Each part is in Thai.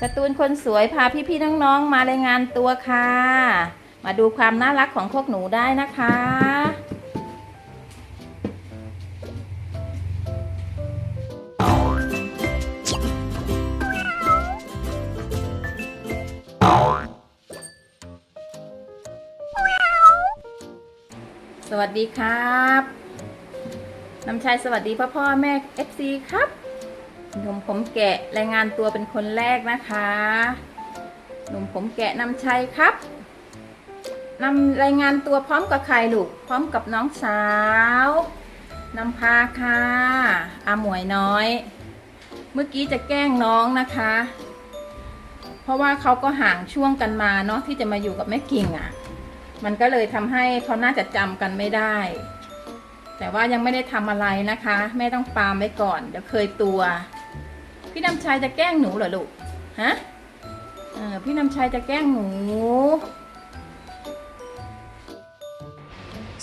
สตูนคนสวยพาพี่ๆน้องๆมารายงานตัวค่ะ มาดูความน่ารักของพวกหนูได้นะคะ สวัสดีครับ น้ำชัยสวัสดีพ่อพ่อแม่ FC ครับ นุ่มผมแกะรายงานตัวเป็นคนแรกนะคะ หนุ่มผมแกะนำชัยครับนำรายงานตัวพร้อมกับใครลูก พร้อมกับน้องสาวนำพาค่ะอาหมวยน้อย เมื่อกี้จะแกล้งน้องนะคะ เพราะว่าเขาก็ห่างช่วงกันมาเนาะที่จะมาอยู่กับแม่กิ่งอะ่ะ มันก็เลยทำให้เขาน่าจะจำกันไม่ได้ แต่ว่ายังไม่ได้ทำอะไรนะคะ แม่ต้องปามไว้ก่อน เดี๋ยวเคยตัว พี่น้ำชัยจะแกล้งหนูเหรอลูก ฮะพี่น้ำชัยจะแกล้งหนู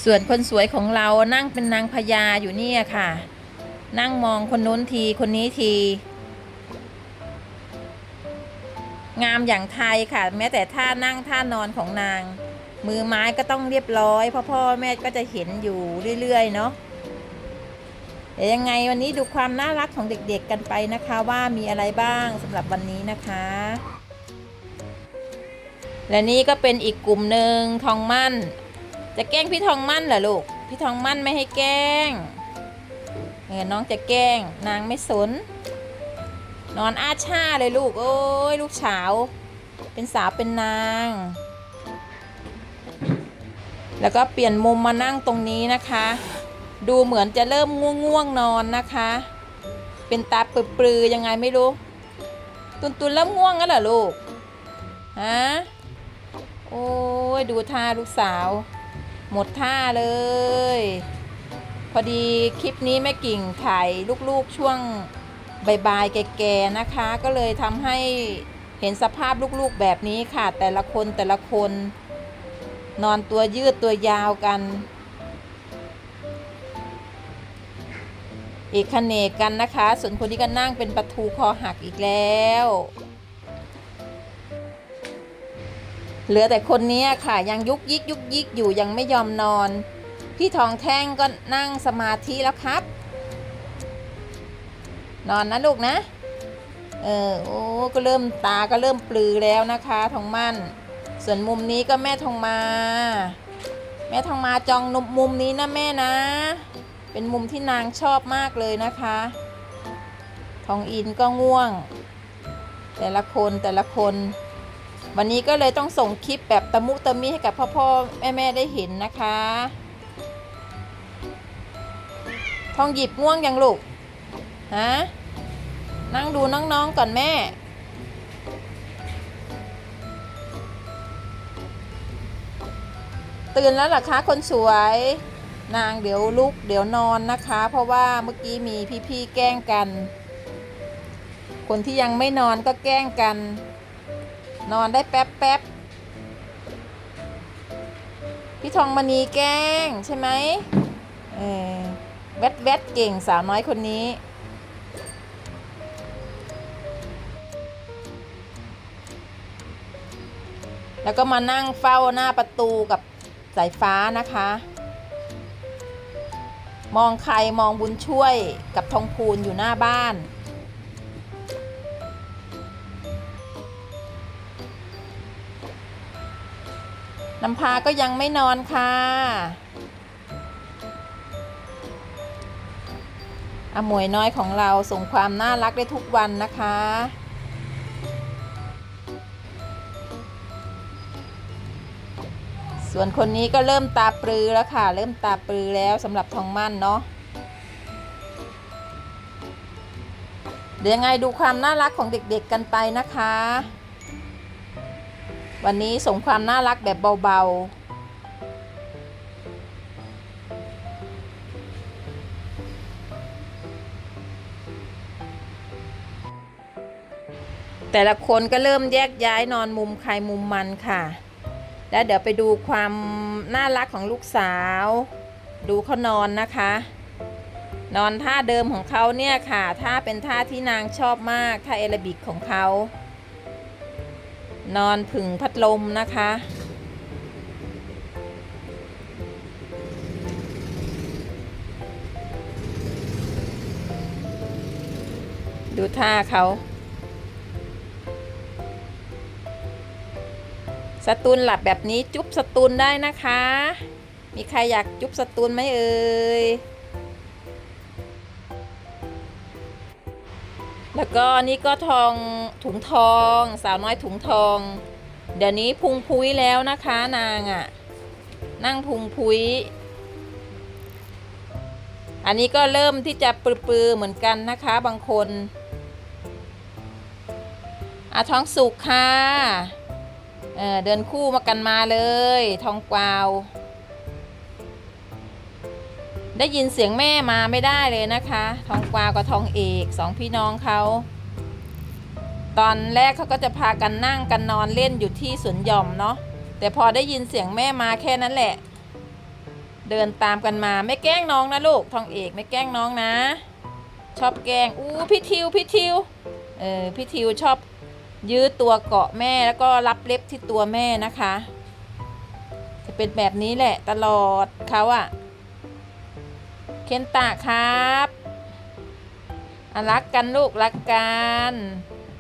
ส่วนคนสวยของเรานั่งเป็นนางพญาอยู่เนี่ยค่ะ นั่งมองคนนู้นทีคนนี้ที งามอย่างไทยค่ะ แม้แต่ท่านั่งท่านอนของนาง มือไม้ก็ต้องเรียบร้อยพ่อพ่อแม่ก็จะเห็นอยู่เรื่อยๆเนาะ เดี๋ยวยังไงวันนี้ดูความน่ารักของเด็กๆกันไปนะคะว่ามีอะไรบ้างสำหรับวันนี้นะคะ และนี่ก็เป็นอีกกลุ่มหนึ่งทองมั่น จะแกล้งพี่ทองมั่นเหรอลูก พี่ทองมั่นไม่ให้แกล้งเออน้องจะแกล้งนางไม่สน นอนอาช่าเลยลูก โอ้ยลูกสาว เป็นสาวเป็นนาง แล้วก็เปลี่ยนมุมมานั่งตรงนี้นะคะ ดูเหมือนจะเริ่มง่วงๆนอนนะคะ เป็นตาปลือๆยังไงไม่รู้ ตุนตุนๆเริ่มง่วงแล้วเหรอลูกฮะโอ้ยดูท่าลูกสาว หมดท่าเลย พอดีคลิปนี้แม่กิ่งถ่ายลูกๆช่วงบ่ายๆแก่ๆนะคะ ก็เลยทำให้เห็นสภาพลูกๆแบบนี้ค่ะ แต่ละคนแต่ละคน นอนตัวยืดตัวยาวกัน เอกเนกกันนะคะ ส่วนคนที่ก็นั่งเป็นประตูคอหักอีกแล้ว เหลือแต่คนนี้ค่ะยังยุกยิกยุกยิกอยู่ยังไม่ยอมนอน พี่ทองแท่งก็นั่งสมาธิแล้วครับ นอนนะลูกนะ เออโอ้ก็เริ่มตาก็เริ่มปลือแล้วนะคะทองมั่น ส่วนมุมนี้ก็แม่ทองมา แม่ทองมาจองนุมมุมนี้นะแม่นะ เป็นมุมที่นางชอบมากเลยนะคะ ทองอินก็ง่วง แต่ละคนแต่ละคน วันนี้ก็เลยต้องส่งคลิปแบบตะมุตะมิให้กับพ่อพ่อแม่แม่ได้เห็นนะคะ ทองหยิบง่วงยังลูก ฮะ นั่งดูน้องๆก่อนแม่ตื่นแล้วหรอคะ คนสวย นางเดี๋ยวลุกเดี๋ยวนอนนะคะ เพราะว่าเมื่อกี้มีพี่ๆแกล้งกัน คนที่ยังไม่นอนก็แกล้งกัน นอนได้แป๊บแป๊บพี่ทองมณีแกล้งใช่ไหมเออแวดแวดเก่งสาวน้อยคนนี้แล้วก็มานั่งเฝ้าหน้าประตูกับสายฟ้านะคะ มองใครมองบุญช่วยกับทองพูนอยู่หน้าบ้าน น้ำพาก็ยังไม่นอนค่ะอมวยน้อยของเราส่งความน่ารักได้ทุกวันนะคะ ส่วนคนนี้ก็เริ่มตาปลือแล้วค่ะ เริ่มตาปลือแล้วสำหรับทองมั่นเนาะเดี๋ยวยังไงดูความน่ารักของเด็กๆกันไปนะคะ วันนี้ส่งความน่ารักแบบเบาๆแต่ละคนก็เริ่มแยกย้ายนอนมุมใครมุมมันค่ะ แล้วเดี๋ยวไปดูความน่ารักของลูกสาว ดูเขานอนนะคะ นอนท่าเดิมของเขาเนี่ยค่ะท่าเป็นท่าที่นางชอบมากท่าเอลบิกของเขา นอนผึ่งพัดลมนะคะดูท่าเขา สตูนหลับแบบนี้จุ๊บสตูนได้นะคะ มีใครอยากจุ๊บสตูนไหมเอ่ย แล้วก็นี่ก็ทองถุงทอง สาวน้อยถุงทอง เดี๋ยวนี้พุงพุ้ยแล้วนะคะนางอะ่ะ นั่งพุงพุ้ย อันนี้ก็เริ่มที่จะปลือๆเหมือนกันนะคะบางคนอาท้องสุกค่ะ เออเดินคู่มากันมาเลย ทองกวาว ได้ยินเสียงแม่มาไม่ได้เลยนะคะ ทองกวาวกับทองเอกสองพี่น้องเขาตอนแรกเขาก็จะพากันนั่งกันนอนเล่นอยู่ที่สวนหย่อมเนาะแต่พอได้ยินเสียงแม่มาแค่นั้นแหละ เดินตามกันมาไม่แกล้งน้องนะลูกทองเอกไม่แกล้งน้องนะ ชอบแกล้งอู้พี่ทิวพี่ทิวเออพี่ทิวชอบ ยื้อตัวเกาะแม่แล้วก็รับเล็บที่ตัวแม่นะคะ จะเป็นแบบนี้แหละตลอดเขาอะเคนตะครับอะรักกันลูกรักกัน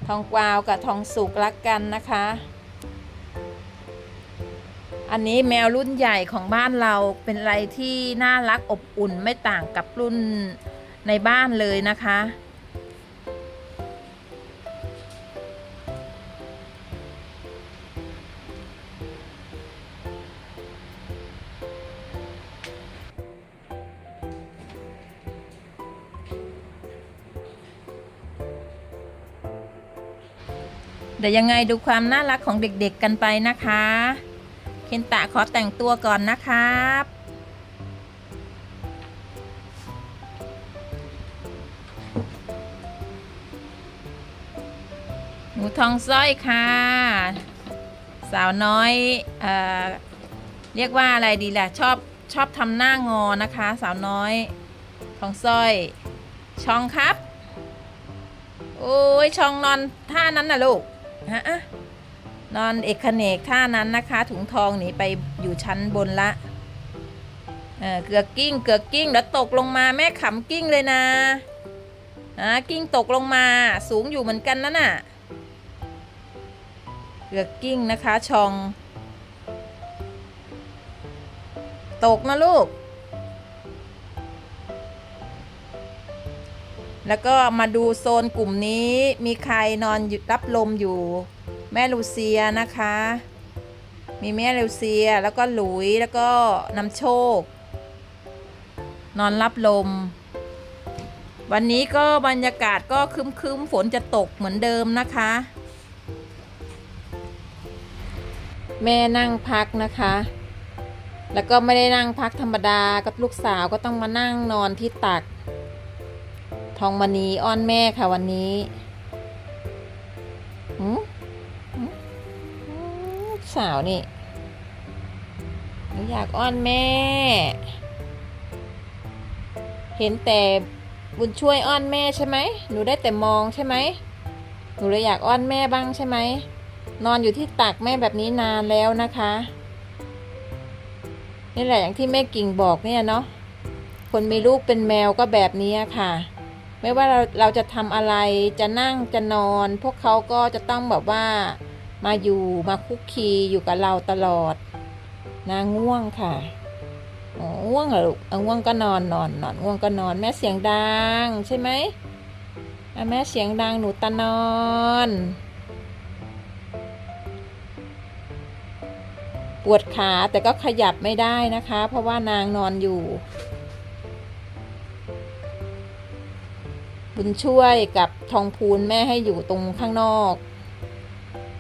ทองกวาวกับทองสุกรักกันนะคะ อันนี้แมวรุ่นใหญ่ของบ้านเราเป็นอะไรที่น่ารักอบอุ่นไม่ต่างกับรุ่นในบ้านเลยนะคะ ดี๋ยวยังไงดูความน่ารักของเด็กๆกันไปนะคะ เคนตะขอแต่งตัวก่อนนะครับหนูทองสร้อยค่ะ สาวน้อยเอ่อเรียกว่าอะไรดีล่ะ ชอบชอบทำหน้างอนะคะ สาวน้อย ทองสร้อย ช่องครับ โอ้ยช่องนอนท่านั้นนะลูก ฮะนอนเอกเขนกท่านั้นนะคะ ถุงทองหนีไปอยู่ชั้นบนละเออเกือกกิ้งเกือกกิ้งแล้วตกลงมาแม่ขำกิ้งเลยนะนะกิ้งตกลงมาสูงอยู่เหมือนกันนั่นน่ะเกือกกิ้งนะคะชอง ตกนะลูก แล้วก็มาดูโซนกลุ่มนี้มีใครนอนรับลมอยู่ แม่ลูเซียนะคะ มีแม่ลูเซียแล้วก็หลุยแล้วก็นำโชค นอนรับลม วันนี้ก็บรรยากาศก็ครึ้มๆฝนจะตกเหมือนเดิมนะคะ แม่นั่งพักนะคะ แล้วก็ไม่ได้นั่งพักธรรมดากับลูกสาวก็ต้องมานั่งนอนที่ตัก องมณีอ้อนแม่ค่ะวันนี้สาวนี่หนูอยากอ้อนแม่ เห็นแต่บุญช่วยอ้อนแม่ใช่ไหม หนูได้แต่มองใช่ไหม หนูเลยอยากอ้อนแม่บ้างใช่ไหม นอนอยู่ที่ตักแม่แบบนี้นานแล้วนะคะ นี่แหละอย่างที่แม่กิ่งบอกเนี่ยเนาะ คนมีลูกเป็นแมวก็แบบนี้ค่ะ ไม่ว่าเราเราจะทำอะไรจะนั่งจะนอน พวกเขาก็จะต้องแบบว่ามาอยู่มาคุกคีอยู่กับเราตลอดนางง่วงค่ะอ๋อง่วงเหรอลูกง่วงก็นอนนอนนอนง่วงก็นอน แม่เสียงดังใช่ไหมแม่เสียงดังหนูตานอนปวดขาแต่ก็ขยับไม่ได้นะคะ เพราะว่านางนอนอยู่ บุญช่วยกับทองพูนแม่ให้อยู่ตรงข้างนอก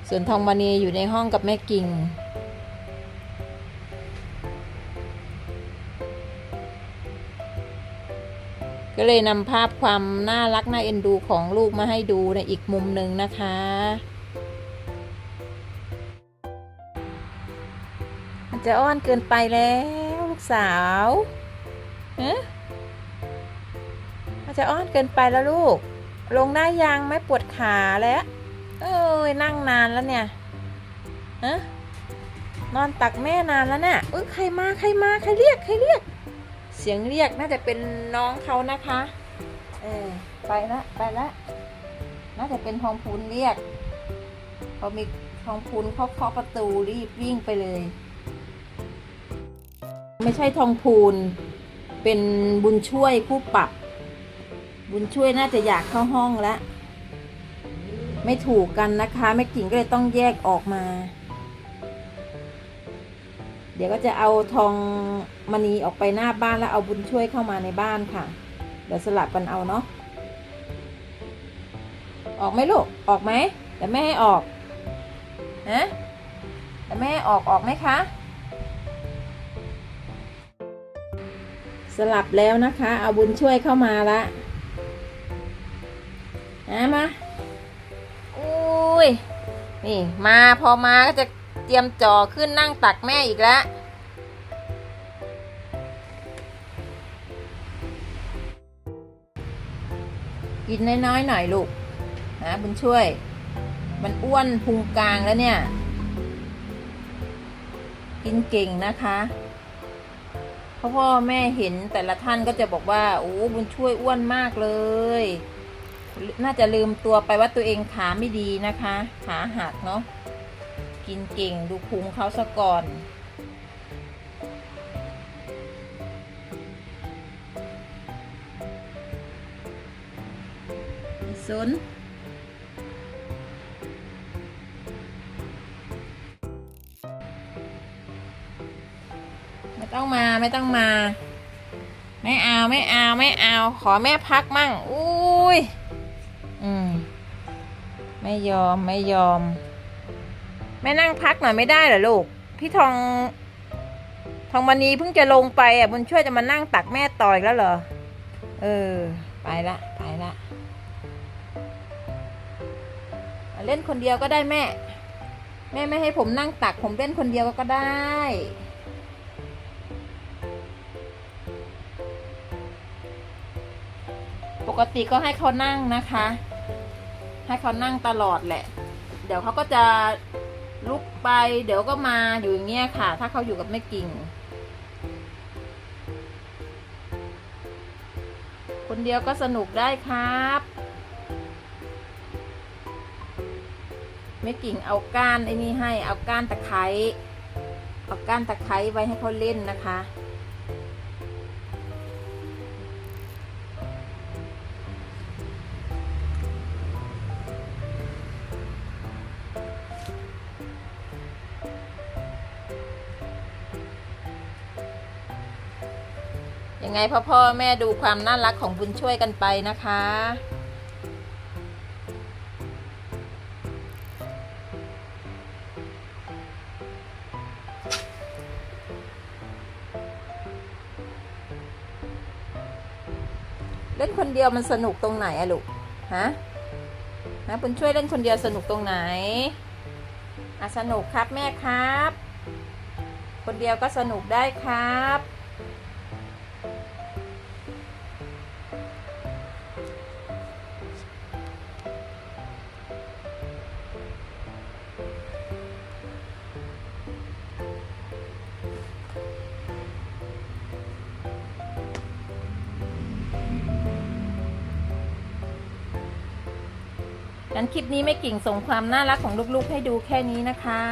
ส่วนทองมณีอยู่ในห้องกับแม่กิ่ง ก็เลยนำภาพความน่ารักน่าเอ็นดูของลูกมาให้ดูในอีกมุมหนึ่งนะคะ มันจะอ้อนเกินไปแล้วลูกสาวเอ๊ะ จะอ้อนเกินไปแล้วลูก ลงได้ยังไม่ปวดขาแล้ว เอ้ยนั่งนานแล้วเนี่ยฮะนอนตักแม่นานแล้วเนี่ยเอ้ยใครมาใครมาใครเรียกใครเรียก เสียงเรียกน่าจะเป็นน้องเขานะคะ เออไปละไปละน่าจะเป็นทองพูนเรียกพอมีทองพูนเขาเคาะประตูรีบวิ่งไปเลย ไม่ใช่ทองพูนเป็นบุญช่วยผู้ปรับ บุญช่วยน่าจะอยากเข้าห้องแล้ว ไม่ถูกกันนะคะแม่กิ่งก็เลยต้องแยกออกมา เดี๋ยวก็จะเอาทองมณีออกไปหน้าบ้านแล้วเอาบุญช่วยเข้ามาในบ้านค่ะ เดี๋ยวสลับกันเอาเนาะออกไหมลูก ออกไหมแต่แม่ให้ออกฮะแต่แม่ออกออกไหมคะ สลับแล้วนะคะ เอาบุญช่วยเข้ามาละ นะมาอุ้ยนี่มาพอมาก็จะเตรียมจ่อขึ้นนั่งตักแม่อีกแล้วกินน้อยๆหน่อยลูกนะบุญช่วย มันอ้วนพุงกลางแล้วเนี่ย กินเก่งนะคะเพราะพ่อแม่เห็นแต่ละท่านก็จะบอกว่า โอ้บุญช่วยอ้วนมากเลย น่าจะลืมตัวไปว่าตัวเองขาไม่ดีนะคะ ขาหักเนาะกินเก่งดูพุงเขาซะก่อนซุนไม่ต้องมาไม่ต้องมา ไม่เอาไม่เอาไม่เอา ขอแม่พักมั่งอ ไม่ยอมไม่ยอม แม่นั่งพักหน่อยไม่ได้เหรอลูก พี่ทอง ทองมณีเพิ่งจะลงไปอะบุญช่วยจะมานั่งตักแม่ต่อยแล้วเหรอ เออ ไปละไปละอะเล่นคนเดียวก็ได้แม่ แม่ไม่ให้ผมนั่งตัก ผมเล่นคนเดียวก็ได้ปกติก็ให้เขานั่งนะคะ ให้เขานั่งตลอดแหละ เดี๋ยวเขาก็จะลุกไป เดี๋ยวก็มาอยู่อย่างเงี้ยค่ะ ถ้าเขาอยู่กับแม่กิ่ง คนเดียวก็สนุกได้ครับแม่กิ่งเอาก้านไอ้นี่ให้เอาก้านตะไคร้เอาก้านตะไคร้ไว้ให้เขาเล่นนะคะ ยังไงพ่อพ่อแม่ดูความน่ารักของบุญช่วยกันไปนะคะ เล่นคนเดียวมันสนุกตรงไหนอะลูก ฮะนะบุญช่วยเล่นคนเดียวสนุกตรงไหนอะสนุกครับแม่ครับ คนเดียวก็สนุกได้ครับ งั้นคลิปนี้แม่กิ่งส่งความน่ารักของลูกๆ ให้ดูแค่นี้นะคะ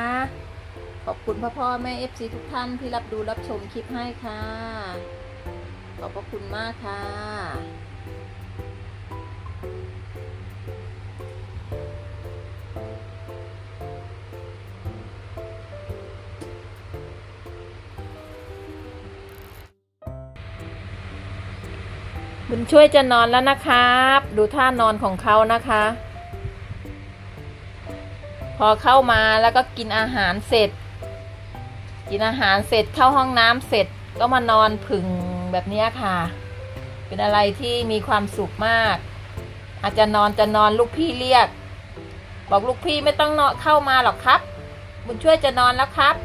ขอบคุณพ่อพ่อแม่เอฟซีทุกท่านที่รับดูรับชมคลิปให้ค่ะ ขอบพระคุณมากค่ะ บุญช่วยจะนอนแล้วนะครับ ดูท่านอนของเขานะคะ อเข้ามาแล้วก็กินอาหารเสร็จ กินอาหารเสร็จเข้าห้องน้ำเสร็จก็มานอนผึ่งแบบนี้ค่ะ เป็นอะไรที่มีความสุขมาก อาจจะนอนจะนอนลูกพี่เรียก บอกลูกพี่ไม่ต้องเนาะเข้ามาหรอกครับ บุญช่วยจะนอนแล้วครับ